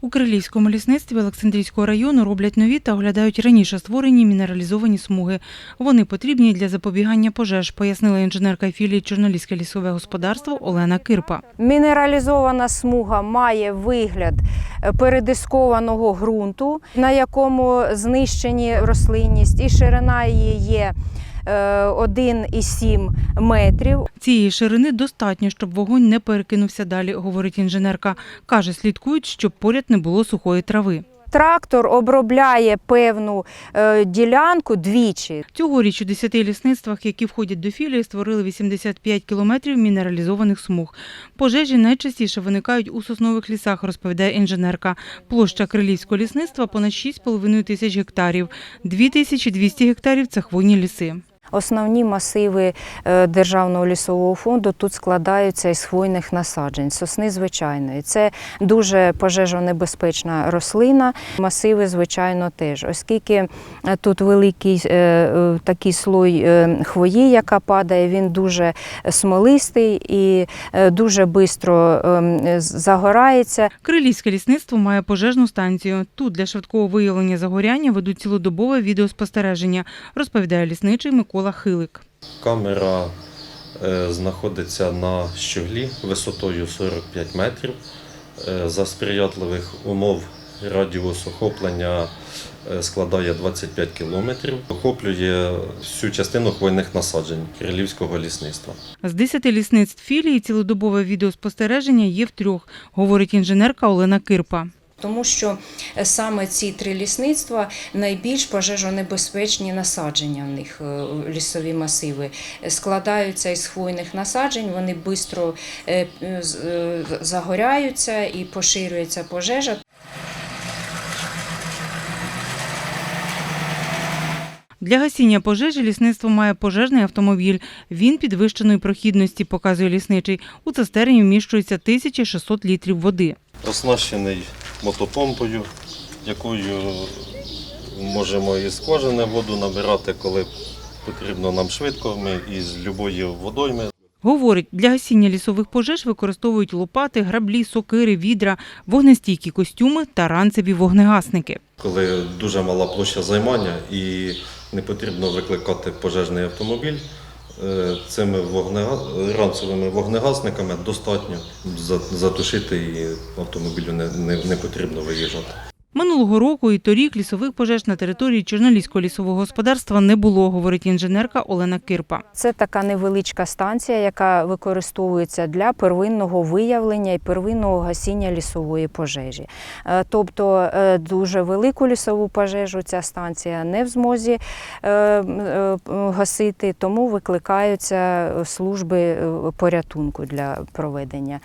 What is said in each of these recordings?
У Крилівському лісництві Олександрійського району роблять нові та оглядають раніше створені мінералізовані смуги. Вони потрібні для запобігання пожеж, пояснила інженерка філії Чорноліське лісове господарство Олена Кирпа. Мінералізована смуга має вигляд е, передискованого ґрунту, на якому знищені рослинність, і ширина її є 1,7 метрів. Цієї ширини достатньо, щоб вогонь не перекинувся далі, говорить інженерка. Каже, слідкують, щоб поряд не було сухої трави. Трактор обробляє певну е, ділянку двічі. Цьогоріч у 10 лісництвах, які входять до філії, створили 85 кілометрів мінералізованих смуг. Пожежі найчастіше виникають у соснових лісах, розповідає інженерка. Площа Крилівського лісництва понад 6,5 тисяч гектарів. 2200 гектарів – це хвойні ліси. Основні масиви е, Державного лісового фонду тут складаються із хвойних насаджень, сосни звичайної. Це дуже пожежонебезпечна рослина. Масиви, звичайно, теж, оскільки е, тут великий е, такий слой хвої, яка падає, він дуже смолистий і дуже швидко загорається. Крилівське лісництво має пожежну станцію. Тут для швидкого виявлення загоряння ведуть цілодобове відеоспостереження, розповідає лісничий Микола Хилик. Камера е, знаходиться на щоглі висотою 45 метрів. Е, За сприятливих умов радіус охоплення е, складає 25 кілометрів. Охоплює всю частину хвойних насаджень Кирилівського лісництва. З 10 лісництв філії цілодобове відеоспостереження є в трьох, говорить інженерка Олена Кирпа. Тому що е, саме ці три лісництва найбільш пожежонебезпечні насадження в них е, лісові масиви складаються із хвойних насаджень. Вони швидко загоряються і поширюється пожежа. Для гасіння пожежі лісництво має пожежний автомобіль. Він підвищеної прохідності, показує лісничий. У цистерні вміщується 1600 літрів води. Оснащений мотопомпою, якою можемо із скважини воду набирати, коли потрібно нам швидко. Ми із любої водойми Говорить, для гасіння лісових пожеж використовують лопати, граблі, сокири, відра, вогнестійкі костюми та ранцеві вогнегасники. коли дуже мала площа займання і не потрібно викликати пожежний автомобіль. Е, Цими вогнега- ранцевими вогнегасниками достатньо за- затушити і автомобілю не, не, не потрібно виїжджати. Минулого року і торік лісових пожеж на території Чорноліського лісового господарства не було, говорить інженерка Олена Кирпа. Це така невеличка станція, яка використовується для первинного виявлення і первинного гасіння лісової пожежі. Е, Тобто е, дуже велику лісову пожежу ця станція не в змозі е, гасити, тому викликаються служби порятунку для проведення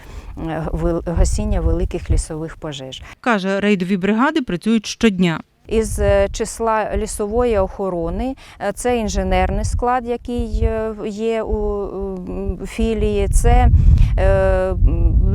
гасіння великих лісових пожеж. Каже, рейдові бригади працюють щодня. Із е, числа лісової охорони е, це інженерний склад, який е, є у філії, це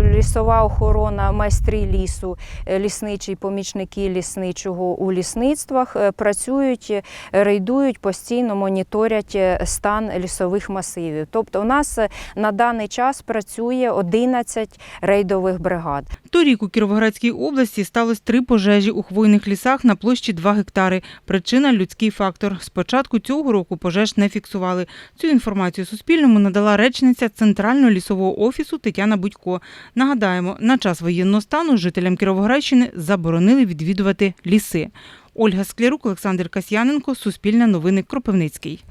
лісова охорона, майстри лісу, лісничі помічники лісничого у лісництвах працюють, рейдують, постійно моніторять стан лісових масивів. Тобто, у нас на даний час працює 11 рейдових бригад. Торік у Кіровоградській області сталося три пожежі у хвойних лісах на площі 2 гектари. Причина – людський фактор. З початку цього року пожеж не фіксували. Цю інформацію Суспільному надала речниця Центрального лісового офісу Тетяна Будько. Нагадаємо, на час воєнного стану жителям Кіровоградщини заборонили відвідувати ліси. Ольга Склярук, Олександр Касьяненко, Суспільне новини, Кропивницький.